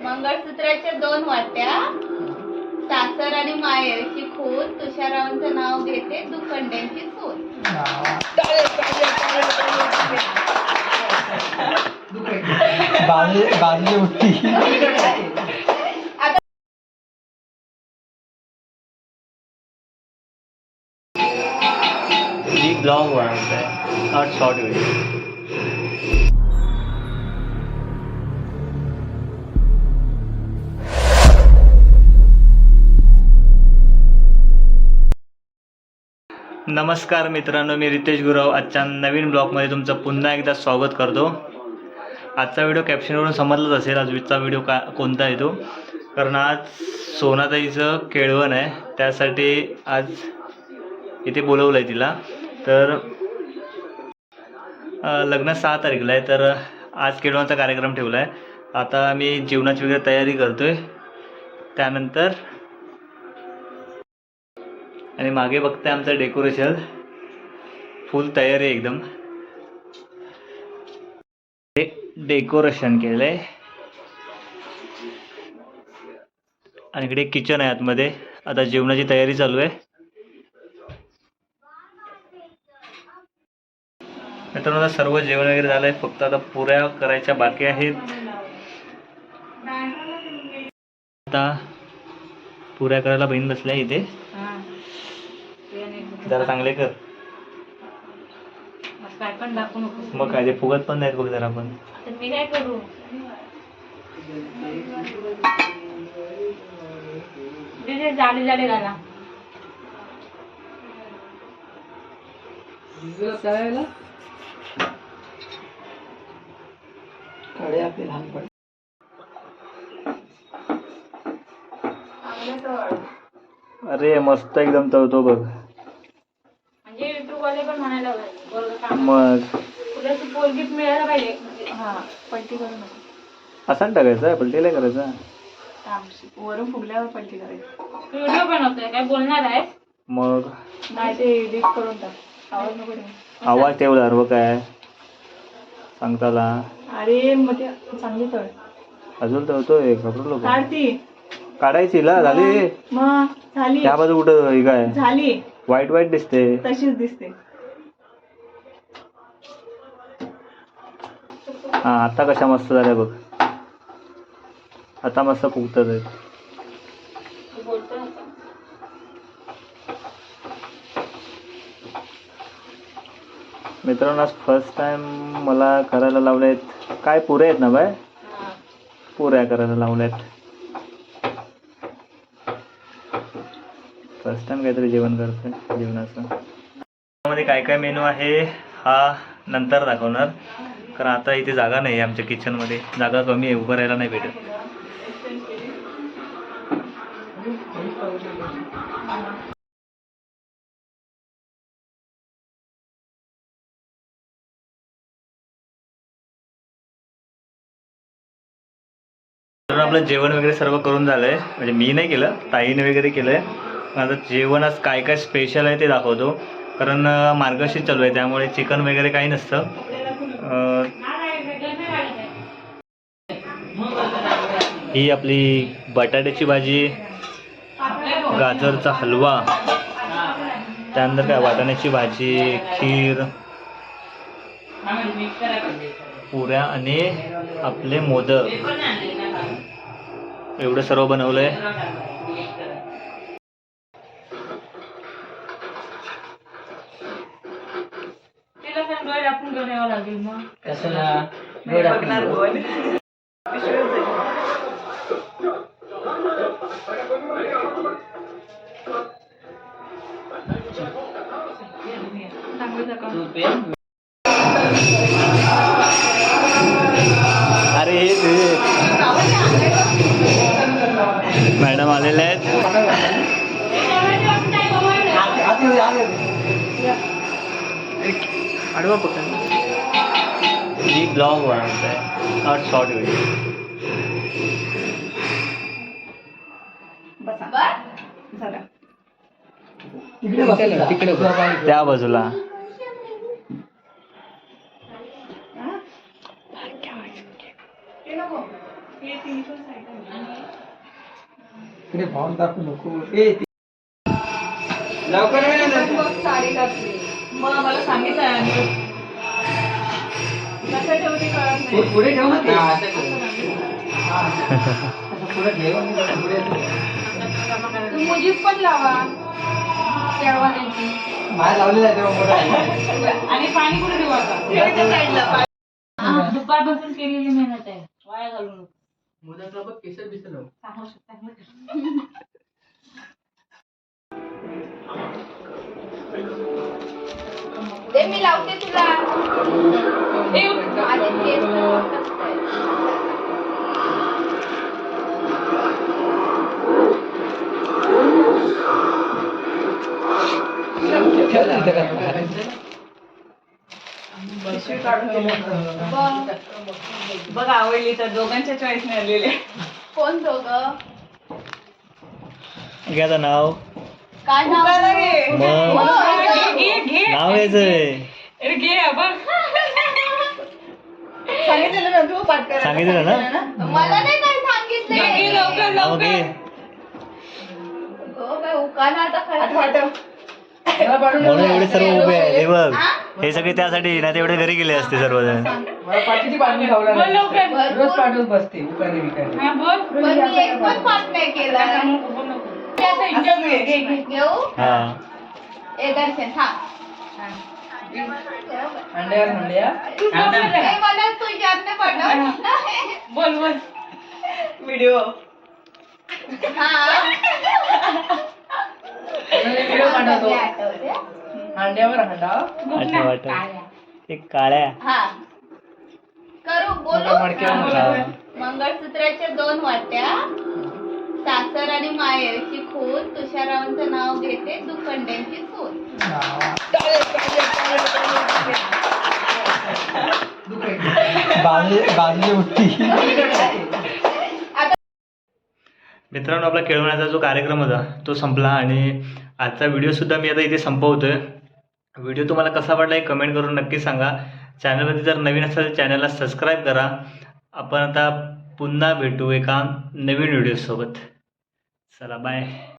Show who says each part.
Speaker 1: मंगळसूत्राच्या दोन वाट्या सासर आणि माहेरची खून तुषारावांचं नाव घेते दुखंड्यांची सून.
Speaker 2: बाजू उठती.
Speaker 3: एक ब्लॉग बनवत आहे नॉट शॉर्ट व्हिडिओ नमस्कार मित्रांनो मी रितेश गुरव. आजच्या नवीन ब्लॉगमध्ये तुमचं पुन्हा एकदा स्वागत करतो. आजचा व्हिडिओ कॅप्शनवरून समजलंच असेल आजचा व्हिडिओ का कोणता येतो कारण आज सोनाताईचं केळवण आहे. त्यासाठी आज इथे बोलवलं आहे तिला. तर लग्न सहा तारखेला आहे. तर आज केळवणचा कार्यक्रम ठेवला आहे आता मी जेवणाची वगैरे तयारी करतो आहे त्यानंतर आणि मागे बघताय आमचं डेकोरेशन फुल तयारी आहे एकदम. डेकोरेशन केलंय. आणि इकडे किचन आहे आतमध्ये. आता जेवणाची तयारी चालू आहे. मित्रांनो आता सर्व जेवण वगैरे झालंय. फक्त आता पुऱ्या करायच्या बाकी आहेत. आता पुऱ्या करायला बहीण बसल्या इथे. जरा चांगले कर.
Speaker 1: काय पण दाखवू नको
Speaker 3: मग काय ते फुगत पण नाहीत बघ जरा पण.
Speaker 1: तर मी काय करू? तिथे जाडे जाडे घाला.
Speaker 2: कडे आपले लहान पड
Speaker 3: अरे मस्त एकदम तळतो बघ.
Speaker 1: म्हणजे युट्यूब वाले पण म्हणायला काम.
Speaker 3: मग?
Speaker 1: पोरगी मिळायला पाहिजे. हा पलटी करू नको
Speaker 3: असा टाकायचा? पलटीला करायचा.
Speaker 1: वरून फुगल्यावर पलटी करायची. व्हिडिओ बनवतोय काय बोलणार आहे?
Speaker 3: मग?
Speaker 1: नाही ते एडिट करून टाक. आवाज नको.
Speaker 3: आवाज ठेवला हरवं काय. सांगताला.
Speaker 1: अरे मग ते चांगली तळ
Speaker 3: अजून तळतोय घाबरलो का?
Speaker 1: काढती.
Speaker 3: काढायची ला झाली.
Speaker 1: मग झाली.
Speaker 3: त्या बाजू कुठं काय?
Speaker 1: झाली.
Speaker 3: वाईट वाईट दिसते.
Speaker 1: तशीच दिसते.
Speaker 3: हा आता कशा मस्त झाल्या बघ. आता मस्त फुगतात आहेत. मित्रांनो आज फर्स्ट टाइम मला करायला लावले आहेत काय पुऱ्या आहेत ना बाय? पुऱ्या करायला लावल्यात. फर्स्ट टाइम काहीतरी जेवण करतोय जेवणाचं. त्यामध्ये काय काय मेनू आहे हा नंतर दाखवणार. कारण आता इथे जागा नाही आमच्या आमच्या किचनमध्ये जागा कमी आहे उभं राहायला नाही भेटत. आपलं जेवण वगैरे सर्व करून झालंय. म्हणजे मी नाही केलं ताईने वगैरे केलंय. माझं आता जेवण आज काय काय स्पेशल आहे ते दाखवतो. कारण अं, मार्गशीर्ष चालू आहे त्यामुळे चिकन वगैरे काही नसतं. ही आपली बटाट्याची भाजी गाजरचा हलवा त्यानंतर काय वाटाण्याची भाजी खीर पुऱ्या आणि आपले मोदक. एवढं सर्व बनवलंय.
Speaker 1: आहे
Speaker 2: तू पेन
Speaker 3: अरे हे मॅडम आलेले आहेत.
Speaker 2: आडवा पकड.
Speaker 3: ही ब्लॉग बनवत आहे नॉट शॉर्ट व्हिडिओ
Speaker 2: तिकडे.
Speaker 3: त्या बाजूला.
Speaker 2: भाऊन दाखवू नको. लवकर ये ना.
Speaker 1: साडी घातली
Speaker 4: मग मला सांगितलं
Speaker 2: पुढे ठेव ना हा, पुढे ठेव.
Speaker 1: मुजीब पण लावा.
Speaker 2: बाहेर लावलेला आहे तेव्हा मोठा आहे.
Speaker 4: आणि पाणी कुठे ठेवू
Speaker 1: साईडला
Speaker 4: दुपारपासून केलेली मेहनत आहे. वाया घालू नको.
Speaker 2: मुलाचा बघ केसर बिसर लाव.
Speaker 4: सांगू शकता
Speaker 1: ते मी लावते तुला.
Speaker 4: बघ आवडली तर दोघांच्या चॉईसने आलेले
Speaker 1: कोण दोघं?
Speaker 3: घ्या आता नाव.
Speaker 1: काय नाव?
Speaker 4: घे.
Speaker 3: मग.
Speaker 1: हो,
Speaker 4: घे, घे.
Speaker 3: नाव यायचंय
Speaker 4: अरे घे बघ.
Speaker 1: सांगितलेलं ना तू पाठ करायला
Speaker 3: सांगितलं ना?
Speaker 1: सांगितलं ना? मला नाही काय
Speaker 4: घे,
Speaker 1: सांगितले
Speaker 4: लवकर
Speaker 3: नाव घे
Speaker 4: लवकर
Speaker 1: हो काय उकाला आता काय
Speaker 3: म्हणून एवढे सर्व उभे आहेत. हे बघ.
Speaker 1: हा?
Speaker 3: हे सगळे त्यासाठी नाही तेवढे घरी गेले असते सर्वजण.
Speaker 2: मला पाठवून
Speaker 4: बोल लवकर.
Speaker 2: नाही. रोज पाठवून बसते
Speaker 4: हा बोल.
Speaker 1: पण मी एक पण पाठ नाही. केला
Speaker 4: बोल नको. ते आता इच्छाच घे, घे, घे.
Speaker 1: घेऊ?
Speaker 3: हा.
Speaker 1: ए दर्शन हा.
Speaker 2: अंड्यावर अंड्या.
Speaker 4: तू बोल ना जरा.
Speaker 1: ए, मला तुझ्या हातने पाठव.
Speaker 4: बोल बोल. व्हिडिओ.
Speaker 1: हा.
Speaker 2: व्हिडिओ पाठवतो.
Speaker 1: आठवते.
Speaker 2: अंड्यावर अंडा
Speaker 3: आठव आठव एक काळ्या.
Speaker 1: हा. करू बोलू?
Speaker 2: मडक्यावर.
Speaker 1: मंगळसूत्राच्या दोन वाट्या. सासर आणि मायरची खून. तुषारावांचं नाव घेते दुखंड्यांची सून.
Speaker 2: बाजली बाजली उठती.
Speaker 3: मित्रांनो आपला खेळवण्याचा जो कार्यक्रम होता तो संपला आणि आजचा व्हिडिओसुद्धा मी आता इथे संपवतोय. व्हिडिओ तुम्हाला कसा वाटला हे कमेंट करून नक्की सांगा. चॅनलमध्ये जर नवीन असेल तर चॅनलला सबस्क्राईब करा. आपण आता पुन्हा भेटू एका नवीन व्हिडिओसोबत चला बाय